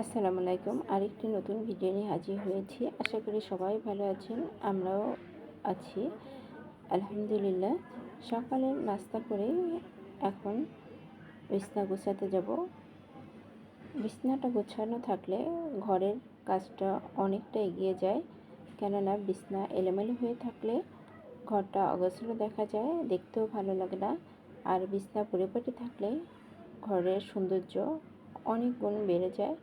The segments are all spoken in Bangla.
আসসালামু আলাইকুম। আরেকটি নতুন ভিডিও নিয়ে হাজির হয়েছি। আশা করি সবাই ভালো আছেন, আমরাও আছি। আলহামদুলিল্লাহ সকালে নাস্তা করে এখন বিছনা গোছাতে যাব। বিছনাটা গোছানো থাকলে ঘরের কাজটা অনেকটা এগিয়ে যায়। কেননা বিছনা এলোমেলো হয়ে থাকলে ঘরটা অগোছালো দেখা যায়, দেখতেও ভালো লাগে না। আর বিছনা পরিপাটি থাকলে ঘরের সৌন্দর্য অনেক গুণ বেড়ে যায়।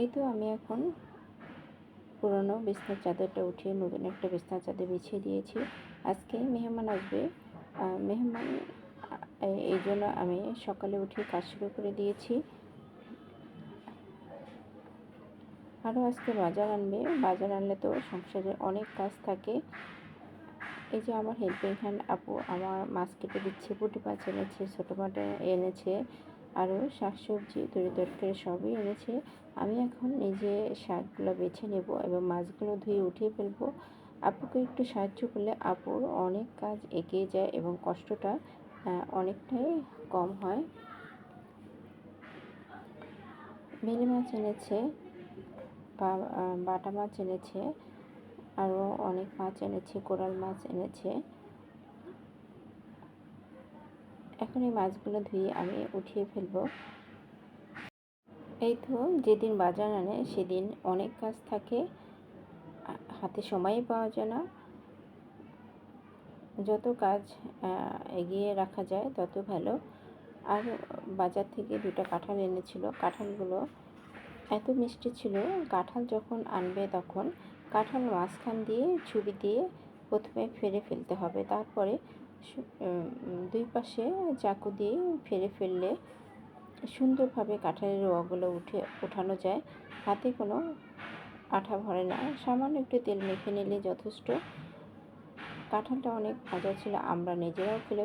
এই তো আমি এখন পুরনো বিছনার চাদরটা উঠিয়ে নতুন একটা বিছনার চাদর বিছিয়ে দিয়েছি। আজকে মেহমান আসবে। মেহমান এই জন্য আমি সকালে উঠে কাজ শুরু করে দিয়েছি। আরও আজকে বাজার আনবে। বাজার আনলে তো সংসারে অনেক কাজ থাকে। এই যে আমার হেল্পিং হ্যান্ড আপু, আমার মাছ কেটে দিচ্ছে, পুটি মাছ এনেছে, ছোটো মাটা এনেছে আরও শাকসবজি, তরি তরকারি সবই এনেছে। আমি এখন নিজে শাকগুলো বেছে নেব এবং মাছগুলো ধুয়ে উঠিয়ে ফেলব। আপুকে একটু সাহায্য করলে আপুর অনেক কাজ এগিয়ে যায় এবং কষ্টটা অনেকটাই কম হয়। বেলে মাছ এনেছে বাটা মাছ এনেছে, আরও অনেক মাছ এনেছে, কোরাল মাছ এনেছে। এখন এই মাছগুলো ধুয়ে আমি উঠিয়ে ফেলব। এই তো যেদিন বাজার আনে সেদিন অনেক কাজ থাকে হাতে সময়ই পাওয়া যায় না। যত কাজ এগিয়ে রাখা যায় তত ভালো। আর বাজার থেকে দুটো কাঁঠাল এনেছিল। কাঁঠালগুলো এত মিষ্টি ছিল, কাঁঠাল যখন আনবে তখন কাঁঠাল মাঝখান দিয়ে ছুরি দিয়ে প্রথমে ফেরে ফেলতে হবে। তারপরে দুই পাশে চাকু দিয়ে ফেরে ফেললে সুন্দরভাবে কাঁঠালের রোয়াগুলো উঠে, ওঠানো যায়। হাতে কোনো আঠা ভরে না। সামান্য একটু তেল মেখে নিলে যথেষ্ট। কাঁঠালটা অনেক মজা ছিল, আমরা নিজেরাও খেলে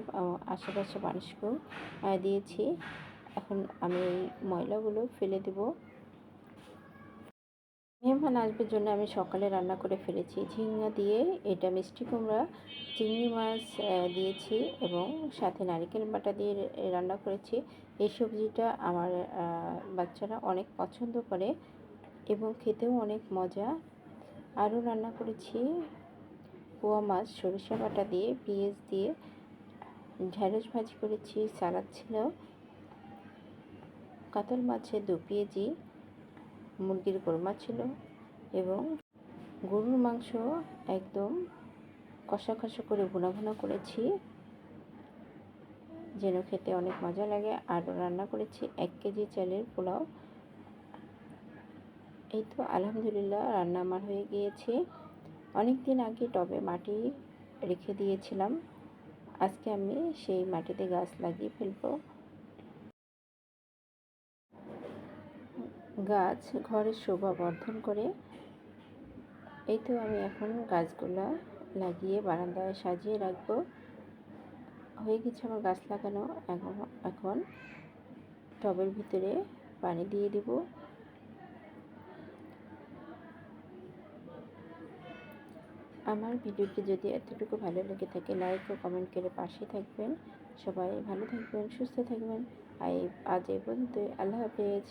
আশেপাশে মানুষকেও দিয়েছি। এখন আমি এই ময়লাগুলো ফেলে দেবো। মেহমান আসবে জন্য আমি সকালে রান্না করে ফেলেছি। ঝিঙ্গা দিয়ে এটা মিষ্টি কুমড়া, চিংড়ি মাছ দিয়েছি এবং সাথে নারিকেল বাটা দিয়ে রান্না করেছি। এই সবজিটা আমার বাচ্চারা অনেক পছন্দ করে এবং খেতেও অনেক মজা। আরও রান্না করেছি পোয়া মাছ, সরিষা বাটা দিয়ে, পেঁয়াজ দিয়ে ঢ্যাঁড়স ভাজি করেছি, সালাদ ছিল, কাতল মাছের দু পেঁয়াজি মুরগির কোরমা ছিল এবং গরুর মাংস একদম কষা কষা করে, ভুনা ভুনা করেছি। যেন খেতে অনেক মজা লাগে। আর রান্না করেছি এক কেজি চালের পোলাও। এই তো আলহামদুলিল্লাহ রান্না আমার হয়ে গিয়েছে। অনেক দিন আগে টবে মাটি রেখে দিয়েছিলাম। আজকে আমি সেই মাটিতে গাছ লাগিয়ে ফেলব। গাছ ঘরের শোভা বর্ধন করে। এই তো আমি এখন গাছগুলা লাগিয়ে বারান্দায় সাজিয়ে রাখব। হয়ে গেছে আমার গাছ লাগানো। এখন এখন টবের ভিতরে পানি দিয়ে দেব। আমার ভিডিওটি যদি এতটুকু ভালো লেগে থাকে লাইক ও কমেন্ট করে পাশে থাকবেন। সবাই ভালো থাকবেন, সুস্থ থাকবেন। আজ এই পর্যন্ত আল্লাহ হাফেজ।